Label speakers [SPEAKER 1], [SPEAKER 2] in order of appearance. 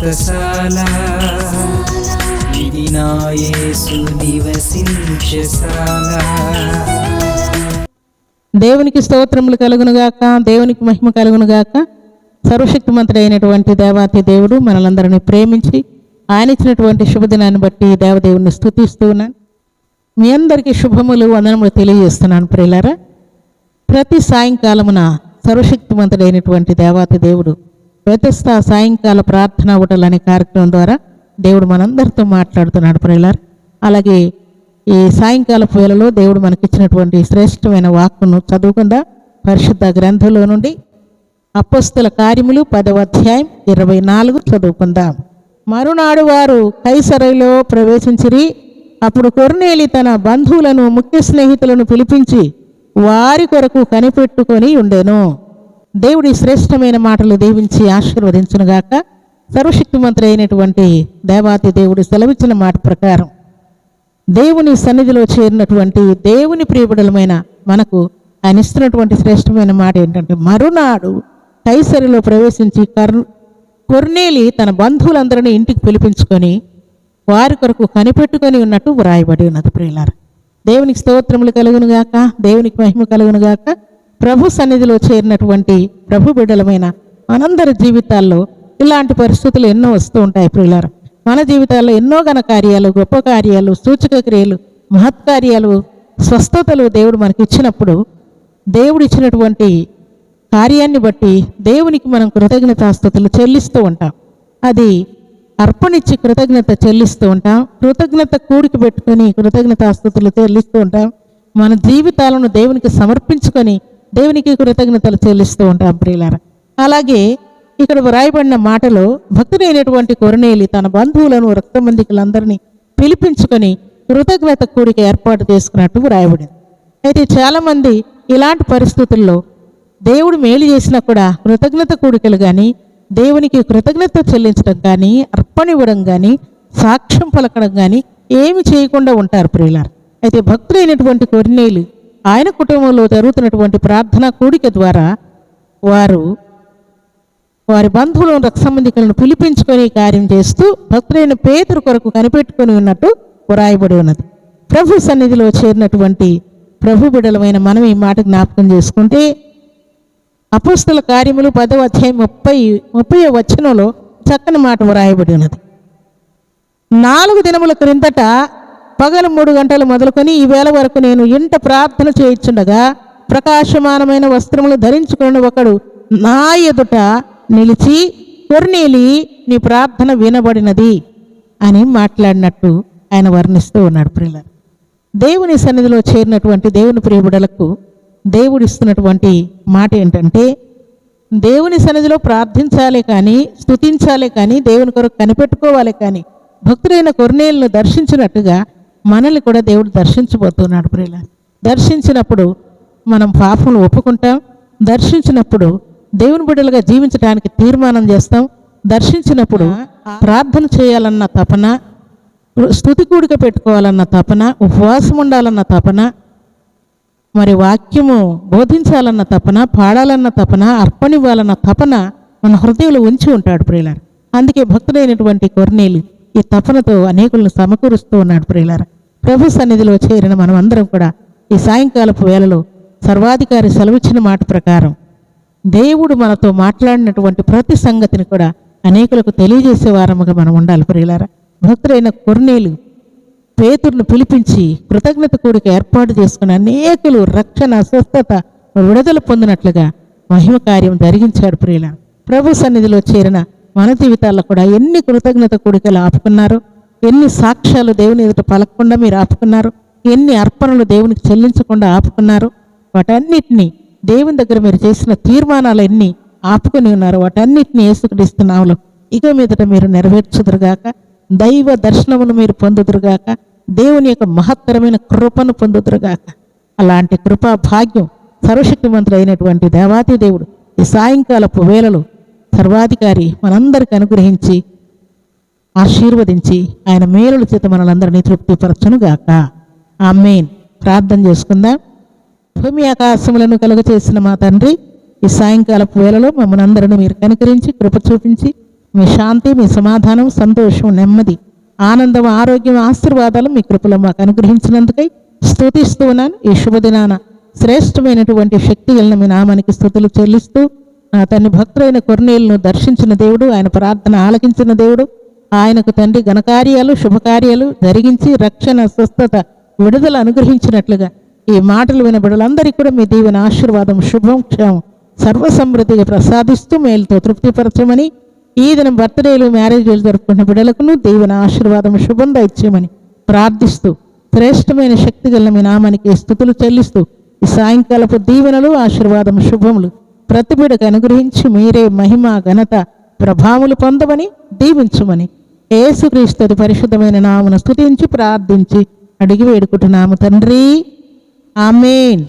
[SPEAKER 1] వ్రతశాల ఇది నివసించశాల
[SPEAKER 2] దేవునికి స్తోత్రములు కలుగునుగాక దేవునికి మహిమ కలుగునుగాక సర్వశక్తిమంతుడు అయినటువంటి దేవాతి దేవుడు మనలందరినీ ప్రేమించి ఆయన ఇచ్చినటువంటి శుభదినాన్ని బట్టి దేవదేవుని స్థుతిస్తూ ఉన్నాను. మీ అందరికీ శుభములు వందనములు తెలియజేస్తున్నాను ప్రియులారా. ప్రతి సాయంకాలమున సర్వశక్తిమంతుడైనటువంటి దేవాతి దేవుడు వ్యతస్థ సాయంకాల ప్రార్థన ఉటలు అనే కార్యక్రమం ద్వారా దేవుడు మనందరితో మాట్లాడుతున్నాడు ప్రియులారా. అలాగే ఈ సాయంకాల వేళలో దేవుడు మనకిచ్చినటువంటి శ్రేష్టమైన వాక్కును చదువుకుందా పరిశుద్ధ గ్రంథంలో నుండి అపస్తుల కార్యములు పదవ అధ్యాయం ఇరవై నాలుగు చదువుకుందాం. మరునాడు వారు కైసరైలో ప్రవేశించిరి. అప్పుడు కొర్నేలి తన బంధువులను ముఖ్య స్నేహితులను పిలిపించి వారి కొరకు కనిపెట్టుకొని ఉండెను. దేవుడి శ్రేష్టమైన మాటలు దీవించి ఆశీర్వదించునుగాక. సర్వశక్తిమంతుడు అయినటువంటి దేవాతి దేవుడు సెలవిచ్చిన మాట ప్రకారం దేవుని సన్నిధిలో చేరినటువంటి దేవుని ప్రియబడలమైన మనకు ఆయన ఇస్తున్నటువంటి శ్రేష్టమైన మాట ఏంటంటే మరునాడు కైసరిలో ప్రవేశించి కర్ కొర్నేలి తన బంధువులందరినీ ఇంటికి పిలిపించుకొని వారి కొరకు కనిపెట్టుకొని ఉన్నట్టు వ్రాయబడి ఉన్నది ప్రియులారు. దేవునికి స్తోత్రములు కలుగునుగాక దేవునికి మహిమ కలుగునుగాక ప్రభు సన్నిధిలో చేరినటువంటి ప్రభు బిడ్డలమైన మనందరి జీవితాల్లో ఇలాంటి పరిస్థితులు ఎన్నో వస్తూ ఉంటాయి ప్రియులార. మన జీవితాల్లో ఎన్నో ఘన కార్యాలు గొప్ప కార్యాలు సూచక క్రియలు మహత్కార్యాలు స్వస్థతలు దేవుడు మనకి ఇచ్చినప్పుడు దేవుడు ఇచ్చినటువంటి కార్యాన్ని బట్టి దేవునికి మనం కృతజ్ఞతాస్థుతులు చెల్లిస్తూ ఉంటాం. అది అర్పణిచ్చి కృతజ్ఞత చెల్లిస్తూ ఉంటాం. కృతజ్ఞత కూడికి పెట్టుకొని కృతజ్ఞతాస్థుతులు చెల్లిస్తూ ఉంటాం. మన జీవితాలను దేవునికి సమర్పించుకొని దేవునికి కృతజ్ఞతలు చెల్లిస్తూ ఉంటాం ప్రియులారా. అలాగే ఇక్కడ వ్రాయబడిన మాటలో భక్తుడైనటువంటి కొరనేలి తన బంధువులను రక్తమందికులందరినీ పిలిపించుకొని కృతజ్ఞత కూడిక ఏర్పాటు చేసుకున్నట్టు వ్రాయబడింది. అయితే చాలామంది ఇలాంటి పరిస్థితుల్లో దేవుడు మేలు చేసినా కూడా కృతజ్ఞత కూడికలు కానీ దేవునికి కృతజ్ఞత చెల్లించడం కానీ అర్పణ ఇవ్వడం కానీ సాక్ష్యం పలకడం కానీ ఏమి చేయకుండా ఉంటారు ప్రియులారు. అయితే భక్తులైనటువంటి కొరినేలు ఆయన కుటుంబంలో జరుగుతున్నటువంటి ప్రార్థనా కూడిక ద్వారా వారు వారి బంధువులను రక్త సంబంధికులను పిలిపించుకొని కార్యం చేస్తూ భక్తులైన పేతురు కొరకు కనిపెట్టుకొని ఉన్నట్టు వ్రాయబడి ఉన్నది. ప్రభు సన్నిధిలో చేరినటువంటి ప్రభు బిడలమైన మనం ఈ మాట జ్ఞాపకం చేసుకుంటే అపుస్తుల కార్యములు పదవ అధ్యాయం ముప్పై ముప్పై వచనంలో చక్కని మాట వ్రాయబడి ఉన్నది. నాలుగు దినముల క్రిందట పగలు మూడు గంటలు మొదలుకొని ఈ వేళ వరకు నేను ఇంట ప్రార్థన చేయించుండగా ప్రకాశమానమైన వస్త్రములు ధరించుకున్న ఒకడు నా ఎదుట నిలిచి కొర్నీలి నీ ప్రార్థన వినబడినది అని మాట్లాడినట్టు ఆయన వర్ణిస్తూ ఉన్నాడు ప్రియుల దేవుని సన్నిధిలో చేరినటువంటి దేవుని ప్రియబుడలకు దేవుడిస్తున్నటువంటి మాట ఏంటంటే దేవుని సన్నిధిలో ప్రార్థించాలి కానీ స్తుతించాలి కానీ దేవుని కొరకు కనిపెట్టుకోవాలి కానీ భక్తుడైన కొర్నేలను దర్శించినట్టుగా మనల్ని కూడా దేవుడు దర్శించబోతున్నాడు ప్రియుల. దర్శించినప్పుడు మనం పాపములు ఒప్పుకుంటాం. దర్శించినప్పుడు దేవుని బిడ్డలుగా జీవించడానికి తీర్మానం చేస్తాం. దర్శించినప్పుడు ప్రార్థన చేయాలన్న తపన స్థుతి కూడిక పెట్టుకోవాలన్న తపన ఉపవాసం ఉండాలన్న తపన మరి వాక్యము బోధించాలన్న తపన పాడాలన్న తపన అర్పణివ్వాలన్న తపన మన హృదయంలో ఉంచి ఉంటాడు ప్రియులార. అందుకే భక్తుడైనటువంటి కొర్నేలు ఈ తపనతో అనేకులను సమకూరుస్తూ ఉన్నాడు ప్రియులార. ప్రభు సన్నిధిలో చేరిన మనం అందరం కూడా ఈ సాయంకాలపు వేళలో సర్వాధికారి సెలవిచ్చిన మాట ప్రకారం దేవుడు మనతో మాట్లాడినటువంటి ప్రతి సంగతిని కూడా అనేకులకు తెలియజేసే వారముగా మనం ఉండాలి ప్రియులారా. భక్తులైన కొర్నీలు పేతుర్ను పిలిపించి కృతజ్ఞత కూడిక ఏర్పాటు చేసుకుని అనేకులు రక్షణ స్వస్థత విడుదల పొందినట్లుగా మహిమ కార్యం జరిగించాడు ప్రియుల ప్రభు సన్నిధిలో చేరిన మన జీవితాల్లో కూడా ఎన్ని కృతజ్ఞత కూడికలు ఆపుకున్నారు ఎన్ని సాక్ష్యాలు దేవుని ఎదుట పలకకుండా మీరు ఆపుకున్నారు? ఎన్ని అర్పణలు దేవునికి చెల్లించకుండా ఆపుకున్నారు? వాటన్నిటినీ దేవుని దగ్గర మీరు చేసిన తీర్మానాలు ఎన్ని ఆపుకుని ఉన్నారు? వాటన్నిటిని ఏసుకుడిస్తున్నావులు ఇక మీదట మీరు నెరవేర్చుదురుగాక దైవ దర్శనమును మీరు పొందుదురుగాక దేవుని యొక్క మహత్తరమైన కృపను పొందుదురుగాక. అలాంటి కృపా భాగ్యం సర్వశక్తిమంతుడు అయినటువంటి దేవాతి దేవుడు ఈ సాయంకాలపు వేళలో సర్వాధికారి మనందరికి అనుగ్రహించి ఆశీర్వదించి ఆయన మేలుల చేత మనలందరినీ తృప్తిపరచునుగాక. మెయిన్ ప్రార్థన చేసుకుందాం. భూమి ఆకాశములను కలుగ చేసిన మా తండ్రి ఈ సాయంకాలపు వేళలో మమ్మల్ని అందరినీ మీరు కనుకరించి కృప చూపించి మీ శాంతి మీ సమాధానం సంతోషం నెమ్మది ఆనందం ఆరోగ్యం ఆశీర్వాదాలు మీ కృపలో మాకు అనుగ్రహించినందుకై స్థుతిస్తూ ఉన్నాను. ఈ శుభదినాన శ్రేష్టమైనటువంటి శక్తి మీ నామానికి స్థుతులు చెల్లిస్తూ నా తండ్రి భక్తులైన కొర్నేలను దర్శించిన దేవుడు ఆయన ప్రార్థన ఆలకించిన దేవుడు ఆయనకు తండ్రి ఘనకార్యాలు శుభకార్యాలు జరిగించి రక్షణ స్వస్థత విడుదల అనుగ్రహించినట్లుగా ఈ మాటలు విన బిడలందరికీ కూడా మీ దీవెన ఆశీర్వాదం శుభం క్షేమం సర్వసమృద్ధిగా ప్రసాదిస్తూ మేలుతో తృప్తిపరచమని ఈ దినం బర్త్డేలు మ్యారేజ్లు జరుపుకున్న బిడలకును దీవెన ఆశీర్వాదం శుభం దయచేయమని ప్రార్థిస్తూ శ్రేష్టమైన శక్తి గల మీ నామానికి స్థుతులు చెల్లిస్తూ ఈ సాయంకాలపు దీవెనలు ఆశీర్వాదం శుభములు ప్రతి బిడకు అనుగ్రహించి మీరే మహిమ ఘనత ప్రభావములు పొందమని దీవించమని యేసుక్రీస్తు పరిశుద్ధమైన నామను స్తుతించి ప్రార్థించి అడిగి వేడుకుంటున్నాము తండ్రి. ఆమెన్.